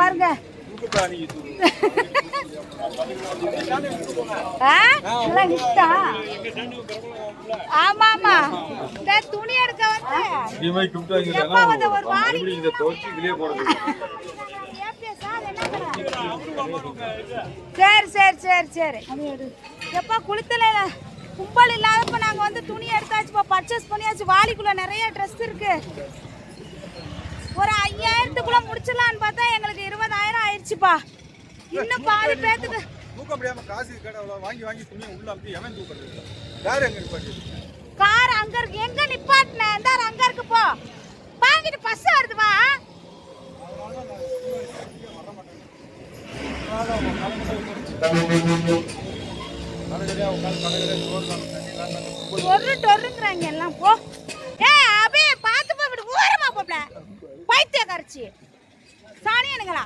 பாருங்க? ஆமா ஆமா. இந்த துணி எடுக்க வந்து. எப்பா ஒரு வாடி போடுறது. சரி சரி சரி சரி. எப்பா குளித்தல கும்பல் இல்லாதப்ப நாங்க வந்து துணி எடுத்தாச்சுப்பா பர்ச்சேஸ் பண்ணியாச்சு. வாளிக்குள்ள நிறைய ட்ரெஸ் இருக்கு. ஒரு ஐயாயிரத்துக்குள்ள முடிச்சிடலான்னு பார்த்தா எங்களுக்கு இருபதாயிரம் ஆயிடுச்சுப்பா. இன்னும் பாதி பேத்துக்கு தூக்க முடியாம காசு கடவுள வாங்கி வாங்கி துணியை உள்ள அமுத்தி எவன் தூக்குறது? வேற எங்க நிப்பாட்டி கார் அங்க இருக்கு. எங்க நிப்பாட்டின? இந்த அங்க இருக்கு போ. வாங்கிட்டு பஸ் வருது வா. டொரு டொருங்கிறாங்க எல்லாம் போ. ஏ அபி பார்த்து போ விடு. ஓரமா போப்ல பைத்திய கரைச்சி சாணியனுங்களா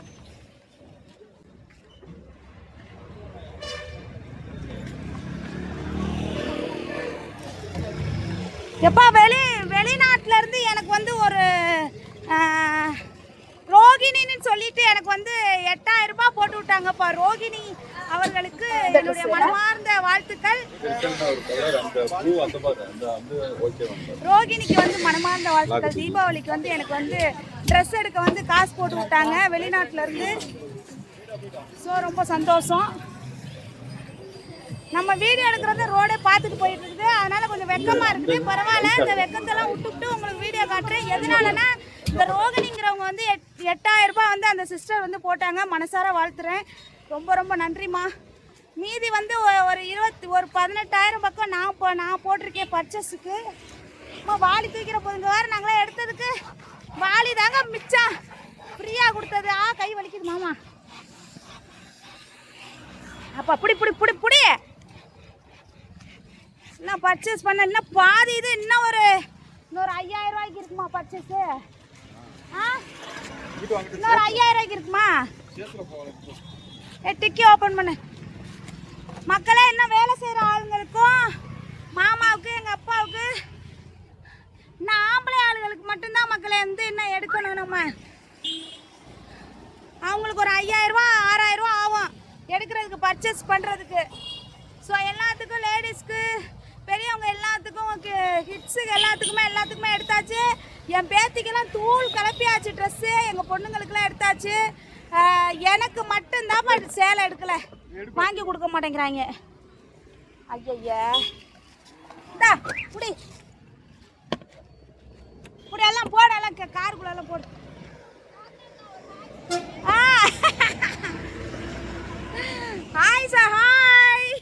எப்பா வெளி வெளிநாட்டுல இருந்து எனக்கு வந்து ஒரு ரோகிணின்னு சொல்லிட்டு எனக்கு வந்து எட்டாயிரம் ரூபாய் விட்டாங்கப்பா ரோகிணி அவர்களுக்கு என்னுடைய மனமார்ந்த வாழ்த்துக்கள். ரோகிணிக்கு வந்து மனமார்ந்த வாழ்த்துக்கள். தீபாவளிக்கு வந்து எனக்கு வந்து ட்ரெஸ் எடுக்க வந்து காசு போட்டு விட்டாங்க. வெளிநாட்டுல இருந்து. ஸோ ரொம்ப சந்தோஷம். நம்ம வீடியோ எடுக்கிறத ரோடே பார்த்துட்டு போயிட்டு இருக்குது. அதனால கொஞ்சம் வெக்கமா இருக்குது. பரவாயில்ல. இந்த வெக்கத்தெல்லாம் விட்டுவிட்டு உங்களுக்கு வீடியோ காட்டுறேன். எதனாலன்னா இந்த ரோகிணிங்கிறவங்க வந்து எட் எட்டாயிரம் ரூபாய் வந்து அந்த சிஸ்டர் வந்து போட்டாங்க. மனசார வாழ்த்துறேன். ரொம்ப ரொம்ப நன்றிம்மா. மீதி வந்து ஒரு இருபத்தி ஒரு பதினெட்டாயிரம் பக்கம் நான் போ நான் போட்டிருக்கேன் பர்ச்சஸுக்கு அம்மா வாளி தூக்கிற போதுங்க வேறு நாங்களே எடுத்ததுக்கு. வாலி தாங்க மிச்சம் ஃப்ரீயாக கொடுத்தது. ஆ கை வலிக்குது மாமா. அப்போ புடி புடி புடி புடி. இன்னும் பர்ச்சேஸ் பண்ண இன்னும் பாதி இது இன்னும் ஒரு இன்னொரு ஐயாயிரம் ரூபாய்க்கு இருக்குமா பர்ச்சேஸு இன்னொரு ஐயாயிரம் ரூபாய்க்கு இருக்குமா ஏ டிக்கி ஓப்பன் பண்ணு. மக்களே இன்னும் வேலை செய்கிற ஆளுங்களுக்கும் மாமாவுக்கு எங்கள் அப்பாவுக்கு இன்னும் ஆம்பளை ஆளுங்களுக்கு மட்டும்தான் மக்களே வந்து இன்னும் எடுக்கணும் நம்ம? அவங்களுக்கு ஒரு ஐயாயிரரூவா ஆறாயிரரூவா ஆகும். எடுக்கிறதுக்கு பர்ச்சேஸ் பண்ணுறதுக்கு ஸோ எல்லாத்துக்கும் லேடிஸ்க்கு பெரியவங்க எல்லாத்துக்கும் ஹிட்ஸுக்கு எல்லாத்துக்குமே எல்லாத்துக்குமே எடுத்தாச்சு. என் பேத்திக்கெல்லாம் தூள் கிளப்பியாச்சு ட்ரெஸ்ஸு எங்கள் பொண்ணுங்களுக்கெல்லாம் எடுத்தாச்சு. எனக்கு மட்டும்தான் சேலை எடுக்கல. வாங்கி கொடுக்க மாட்டேங்கிறாங்க. ஐயய்யா இந்தா புடி புடி எல்லாம் போடு எல்லாம் காருக்குள்ள எல்லாம் போடு. ஆ. ஹாய் சார் ஹாய்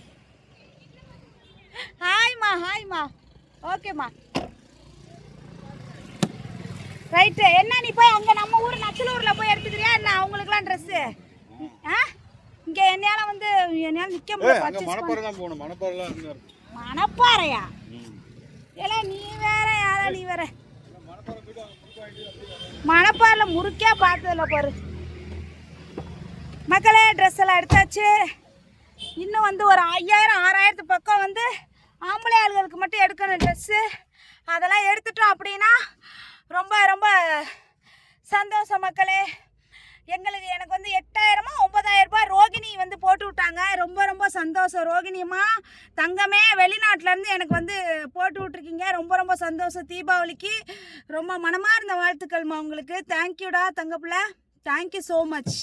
ஹாய்மா ஹாய்மா ஓகேம்மா ரைட்டு என்ன நீ போய் அங்கே நம்ம ஊர் நச்சலூரில் போய் எடுத்துக்கிறியா? என்ன அவங்களுக்குலாம் ட்ரெஸ்ஸு ஆ? இங்கே என்னால் வந்து என்னால் நிற்க முடியல மணப்பாறை தான் போகணும். மணப்பாறைலாம். மணப்பாறையா? ஏல நீ வேற யாரா நீ வேற? மணப்பாறையில் முறுக்கே பார்த்ததில்ல பாரு. மக்களே ட்ரெஸ் எல்லாம் எடுத்தாச்சு. இன்னும் வந்து ஒரு ஐயாயிரம் ஆறாயிரத்து பக்கம் வந்து ஆம்பளை ஆளுகளுக்கு மட்டும் எடுக்கணும் ட்ரெஸ்ஸு அதெல்லாம் எடுத்துட்டோம் அப்படின்னா ரொம்ப ரொம்ப சந்தோஷம் மக்களே. எங்களுக்கு எனக்கு வந்து எட்டாயிரமா ஒன்பதாயிரம் ரூபாய் ரோகிணி வந்து போட்டு விட்டாங்க. ரொம்ப ரொம்ப சந்தோஷம். ரோகிணியம்மா தங்கமே வெளிநாட்டிலேருந்து எனக்கு வந்து போட்டு விட்ருக்கீங்க ரொம்ப ரொம்ப சந்தோஷம் தீபாவளிக்கு. ரொம்ப மனமார்ந்த வாழ்த்துக்கள்மா உங்களுக்கு. தேங்க்யூடா தங்கப்பில். Thank you so much